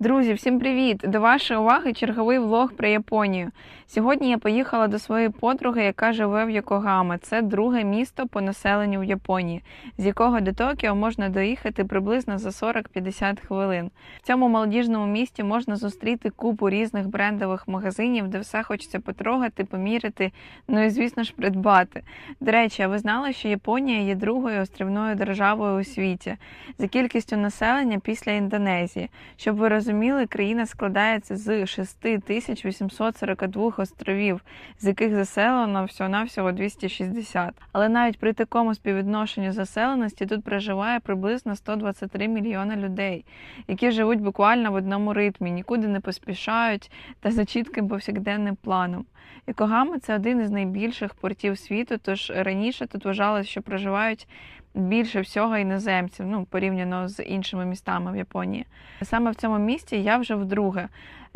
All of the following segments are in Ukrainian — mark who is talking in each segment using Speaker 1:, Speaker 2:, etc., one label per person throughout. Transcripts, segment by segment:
Speaker 1: Друзі, всім привіт! До вашої уваги черговий влог про Японію. Сьогодні я поїхала до своєї подруги, яка живе в Йокогама. Це друге місто по населенню в Японії, з якого до Токіо можна доїхати приблизно за 40-50 хвилин. В цьому молодіжному місті можна зустріти купу різних брендових магазинів, де все хочеться потрогати, поміряти, ну і звісно ж придбати. До речі, а ви знали, що Японія є другою острівною державою у світі за кількістю населення після Індонезії. Щоб ви розуміли, країна складається з 6842 островів, з яких заселено всього-навсього 260. Але навіть при такому співвідношенню заселеності тут проживає приблизно 123 мільйони людей, які живуть буквально в одному ритмі, нікуди не поспішають та за чітким повсякденним планом. Йокогама – це один із найбільших портів світу, тож раніше тут вважалось, що проживають більше всього іноземців, ну порівняно з іншими містами в Японії. Саме в цьому місті я вже вдруге.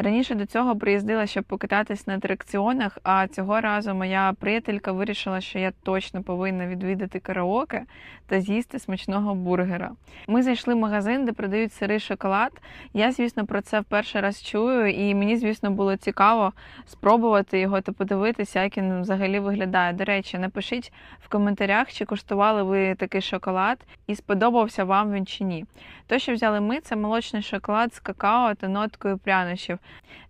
Speaker 1: Раніше до цього приїздила, щоб покататись на атракціонах, а цього разу моя приятелька вирішила, що я точно повинна відвідати караоке та з'їсти смачного бургера. Ми зайшли в магазин, де продають сирий шоколад. Я, звісно, про це в перший раз чую, і мені, звісно, було цікаво спробувати його та подивитися, як він взагалі виглядає. До речі, напишіть в коментарях, чи куштували ви такий шоколад і сподобався вам він чи ні. То, що взяли ми, це молочний шоколад з какао та ноткою прянощів.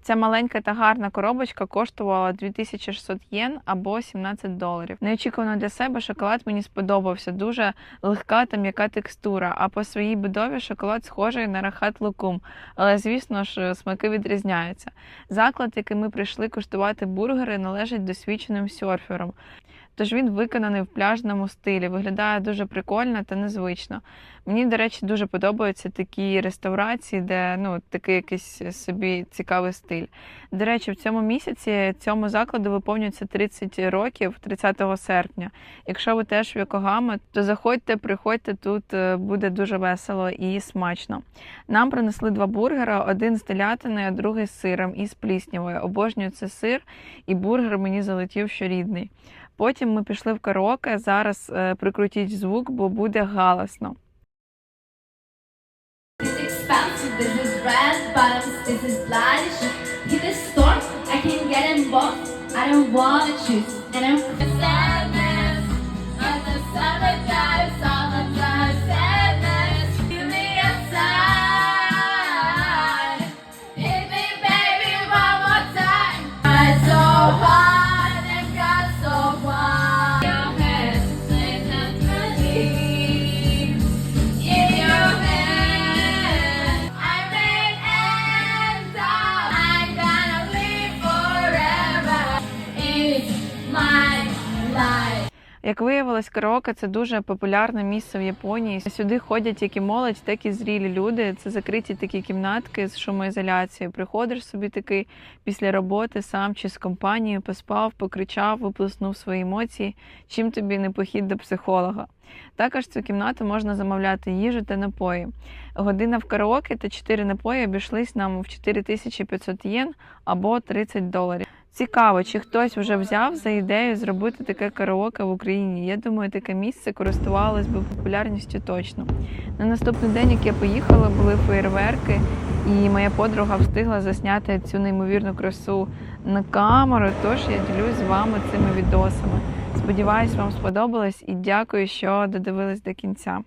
Speaker 1: Ця маленька та гарна коробочка коштувала 2600 єн або 17 доларів. Неочікувано для себе шоколад мені сподобався. Дуже легка та м'яка текстура. А по своїй будові шоколад схожий на рахат лукум. Але, звісно ж, смаки відрізняються. Заклад, який ми прийшли куштувати бургери, належить досвідченим серферам. Тож він виконаний в пляжному стилі, виглядає дуже прикольно та незвично. Мені, до речі, дуже подобаються такі реставрації, де ну такий якийсь собі цікавий стиль. До речі, в цьому місяці цьому закладу виповнюється 30 років 30 серпня. Якщо ви теж в Йокогама, то заходьте, приходьте тут е, буде дуже весело і смачно. Нам принесли два бургера: один з телятиною, другий з сиром і з пліснявою. Обожнюю це сир, і бургер мені залетів що рідний. Потім ми пішли в караоке. Зараз е, прикрутіть звук, бо буде галасно.
Speaker 2: I don't wanna choose, and I'm sadness. As the summer
Speaker 1: Як виявилось, караоке це дуже популярне місце в Японії. Сюди ходять як і молодь, так і зрілі люди. Це закриті такі кімнатки з шумоізоляцією. Приходиш собі такий після роботи сам чи з компанією, поспав, покричав, виплеснув свої емоції. Чим тобі не похід до психолога. Також цю кімнату можна замовляти їжу та напої. Година в караоке та 4 напої обійшлись нам в 4500 єн або 30 доларів. Цікаво, чи хтось вже взяв за ідею зробити таке караоке в Україні. Я думаю, таке місце користувалось би популярністю точно. На наступний день, як я поїхала, були феєрверки, і моя подруга встигла засняти цю неймовірну красу на камеру. Тож я ділюсь з вами цими відосами. Сподіваюсь, вам сподобалось і дякую, що додивились до кінця.